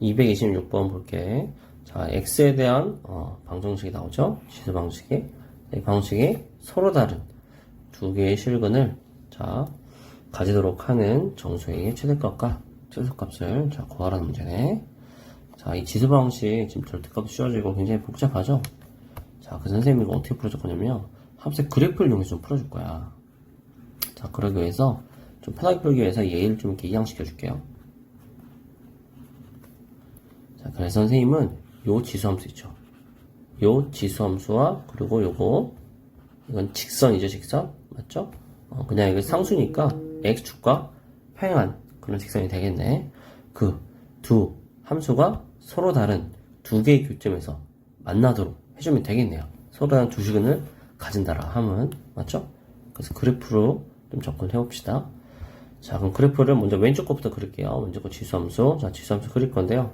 226번 볼게. 자, x에 대한 어, 방정식이 나오죠? 지수 방식이. 이 방식이 서로 다른 두 개의 실근을 자 가지도록 하는 정수의 최대값과 최소값을 자 구하라는 문제네. 자, 이 지수 방식 지금 절대값 씌워지고 굉장히 복잡하죠? 자, 그 선생님이 이거 어떻게 풀어줄 거냐면 합색 그래프를 이용해서 좀 풀어줄 거야. 자, 그러기 위해서 좀 편하게 풀기 위해서 얘를 좀 이렇게 이양시켜 줄게요. 자, 그래서 선생님은 요 지수함수 있죠. 요 지수함수와 그리고 요거 이건 직선이죠, 직선 맞죠? 어, 그냥 이거 상수니까 x축과 평행한 그런 직선이 되겠네. 그 두 함수가 서로 다른 두 개의 교점에서 만나도록 해주면 되겠네요. 서로 다른 두 시근을 가진다라 함은 맞죠? 그래서 그래프로 좀 접근해 봅시다. 자, 그럼 그래프를 먼저 왼쪽 거부터 그릴게요. 먼저 거 지수함수. 자, 지수함수 그릴 건데요.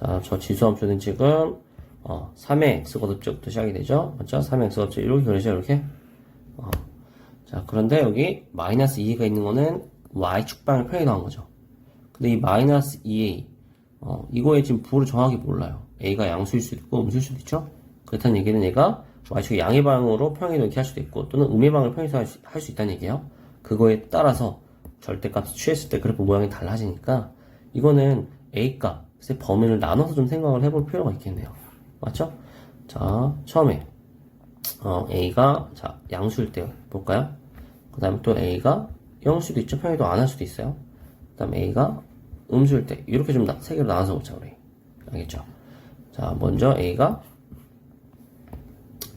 자, 저 지수함수는 지금 어, 3의 x거듭적부터 시작이 되죠. 맞죠? 3의 x거듭적 이렇게 그리죠, 이렇게. 어. 자, 그런데 여기 마이너스 2가 있는 거는 y축방을 나온 거죠. 근데 이 마이너스 2a 어, 이거에 지금 부를 정확히 몰라요. a가 양수일 수도 있고 음수일 수도 있죠. 그렇다는 얘기는 얘가 y축의 양의 방으로 평행을 이렇게 할 수도 있고 또는 음의 방을 평행해서 할수 있다는 얘기예요. 그거에 따라서 절대값을 취했을 때 그래프 모양이 달라지니까 이거는 a 값 의 범위를 나눠서 좀 생각을 해볼 필요가 있겠네요. 맞죠? 자, 처음에 어, a가 자 양수일 때 볼까요? 그 다음에 또 a가 0일 수도 있죠. 평행도 안 할 수도 있어요. 그 다음에 a가 음수일 때 이렇게 좀 세 개로 나눠서 보자 우리 알겠죠? 자 먼저 a가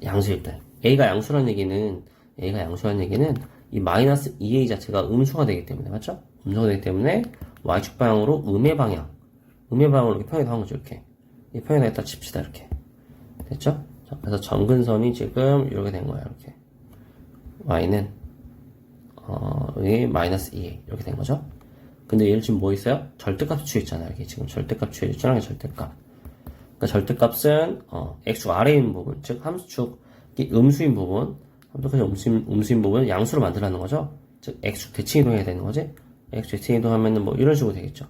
양수일 때 a가 양수라는 얘기는 a가 양수라는 얘기는 이 마이너스 2a 자체가 음수가 되기 때문에 맞죠? 음수가 되기 때문에 y축 방향으로 음의 방향 음의 방향으로 이렇게 평행한 거죠 이렇게 이 평행에다 칩시다 이렇게 됐죠? 자, 그래서 점근선이 지금 이렇게 된 거예요 이렇게 y는 어, 여기 마이너스 2a 이렇게 된 거죠? 근데 얘를 지금 뭐 있어요? 절대값 취했잖아요. 이게 지금 절대값 취해줬잖아요. 절대값. 그러니까 절대값은 어, x축 아래에 있는 부분, 즉 함수축이 음수인 부분, 함수까지 음수인, 음수인 부분을 양수로 만들라는 거죠. 즉 x축 대칭 이동해야 되는 거지. x축 대칭 이동하면은 뭐 이런 식으로 되겠죠.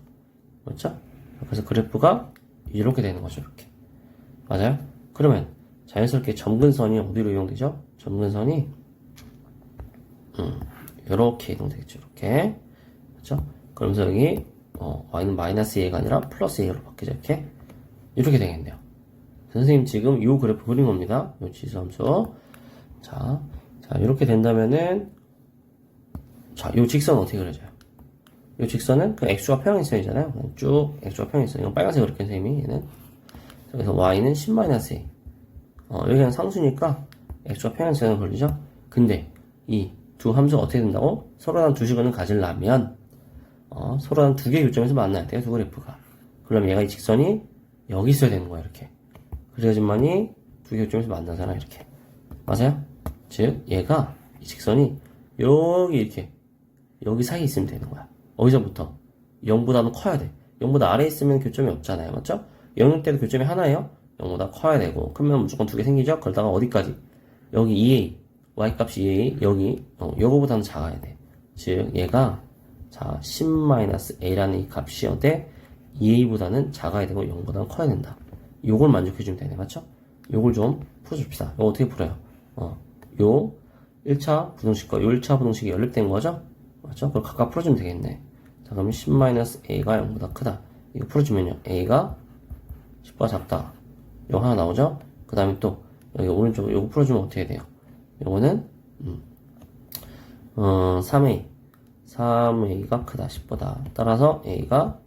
맞죠? 그래서 그래프가 이렇게 되는 거죠. 이렇게. 맞아요? 그러면 자연스럽게 점근선이 어디로 이용되죠? 점근선이 음, 이렇게 이동되겠죠. 이렇게. 그렇죠? 그러면서 여기 어, y는 마이너스 a가 아니라 플러스 a로 바뀌죠 이렇게 이렇게 되겠네요 선생님 지금 이 그래프 그린 겁니다 이 지수함수 자, 자 이렇게 된다면은 자 이 직선 어떻게 그려져요 이 직선은 그 x가 평행선이잖아요 쭉 x가 평행선 이건 빨간색 그렇게 선생님이 얘는 그래서 y는 10-a 어, 여기 그냥 상수니까 x가 평행선을 걸리죠 근데 이 두 함수가 어떻게 된다고? 서로 다른 두 시간을 가지려면 어, 서로 한 두 개의 교점에서 만나야 돼요, 두 그래프가. 그럼 얘가 이 직선이 여기 있어야 되는 거야, 이렇게. 그래야지만이 두 개의 교점에서 만나잖아, 이렇게. 맞아요? 즉, 얘가, 이 직선이 여기 이렇게, 여기 사이에 있으면 되는 거야. 어디서부터? 0보다 는 커야 돼. 0보다 아래에 있으면 교점이 없잖아요, 맞죠? 0일 때도 교점이 하나예요? 0보다 커야 되고, 크면 무조건 두 개 생기죠? 그러다가 어디까지? 여기 2a, y 값이 2a, 여기, 어, 요거보다는 작아야 돼. 즉, 얘가 자, 10-a라는 이 값이어대 2a보다는 작아야 되고 0보다는 커야 된다. 요걸 만족해주면 되네, 맞죠? 요걸 좀 풀어줍시다. 이거 어떻게 풀어요? 어, 요 1차 부등식과 요 1차 부등식이 연립된 거죠? 맞죠? 그걸 각각 풀어주면 되겠네. 자, 그러면 10-a가 0보다 크다. 이거 풀어주면요. a가 10보다 작다. 요거 하나 나오죠? 그 다음에 또 여기 오른쪽 요거 풀어주면 어떻게 돼요? 요거는 음, 어, 3a 3a가 크다 10보다 따라서 a가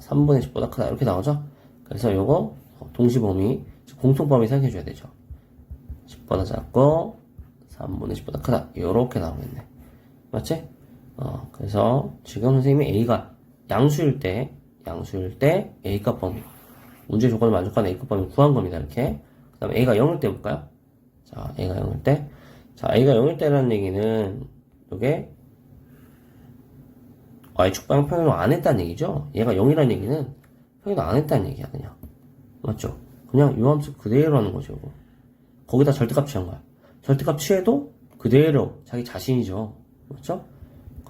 3분의 10보다 크다 이렇게 나오죠 그래서 요거 동시 범위 공통범위 생각해 줘야 되죠 10보다 작고 3분의 10보다 크다 요렇게 나오겠네 맞지? 어 그래서 지금 선생님이 a가 양수일 때 양수일 때 a값 범위 문제 조건을 만족하는 a값 범위 구한 겁니다 이렇게 그 다음에 a가 0일 때 볼까요? 자 a가 0일 때 자 a가 0일 때라는 얘기는 요게 y축방 평행을 안 했다는 얘기죠. 얘가 0이라는 얘기는 평행을 안 했다는 얘기야, 그냥. 맞죠? 그냥 요 함수 그대로 하는 거죠, 이거. 거기다 절대값 취한 거야. 절대값 취해도 그대로 자기 자신이죠. 맞죠?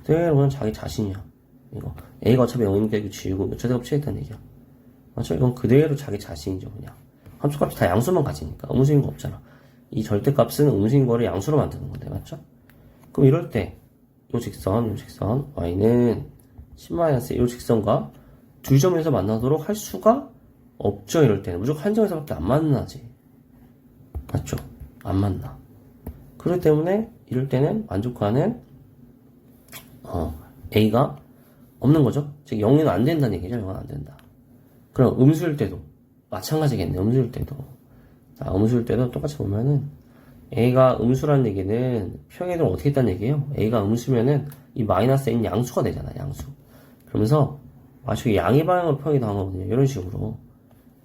그냥 자기 자신이야. 이거 A가 어차피 0이니까 이거 지우고 몇 최대값 취했다는 얘기야 맞죠? 이건 그대로 자기 자신이죠 그냥 함수값이 다 양수만 가지니까 음수인 거 없잖아 이 절대값은 음수인 거를 양수로 만드는 건데 맞죠? 그럼 이럴 때 요 직선, 요 직선 y는 10-요 직선과 두 점에서 만나도록 할 수가 없죠 이럴 때는 무조건 한 점에서밖에 안 만나지 맞죠? 안 만나 그렇기 때문에 이럴 때는 만족하는 어, a가 없는 거죠? 즉 0은 안 된다는 얘기죠? 0은 안 된다. 그럼 음수일 때도 마찬가지겠네 음수일 때도. 자 음수일 때도 똑같이 보면은 a가 음수라는 얘기는 평행이동을 어떻게 했다는 얘기예요? A가 음수면은 이 마이너스 n 양수가 되잖아 양수. 그러면서 마치 양의 방향으로 평행이동한 거거든요 이런 식으로.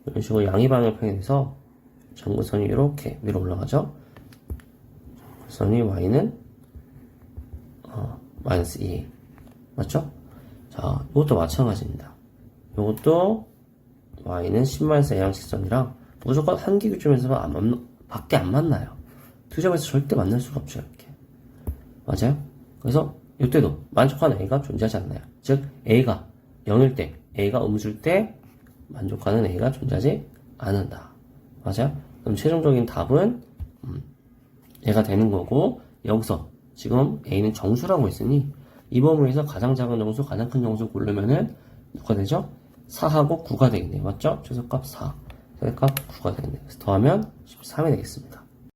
이런 식으로 양의 방향으로 평행해서 전구선이 이렇게 위로 올라가죠? 전구선이 y는 어, 마이너스 2 맞죠? 자 이것도 마찬가지입니다 이것도 y는 10 마이너스 a랑 직선이랑 무조건 한 기교점에서만 안 만, 밖에 안 만나요 두 점에서 절대 만날 수가 없죠 이렇게 맞아요? 그래서 이때도 만족하는 a가 존재하지 않나요? 즉 a가 0일 때 a가 음수일 때 만족하는 a가 존재하지 않는다 맞아요? 그럼 최종적인 답은 음, 얘가 되는 거고 여기서 지금 a는 정수라고 했으니 이 범위에서 가장 작은 정수, 가장 큰 정수 고르면은 뭐가 되죠? 4하고 9가 되겠네요. 맞죠? 최소값 4, 최소값 9가 되겠네요. 그래서 더하면 13이 되겠습니다.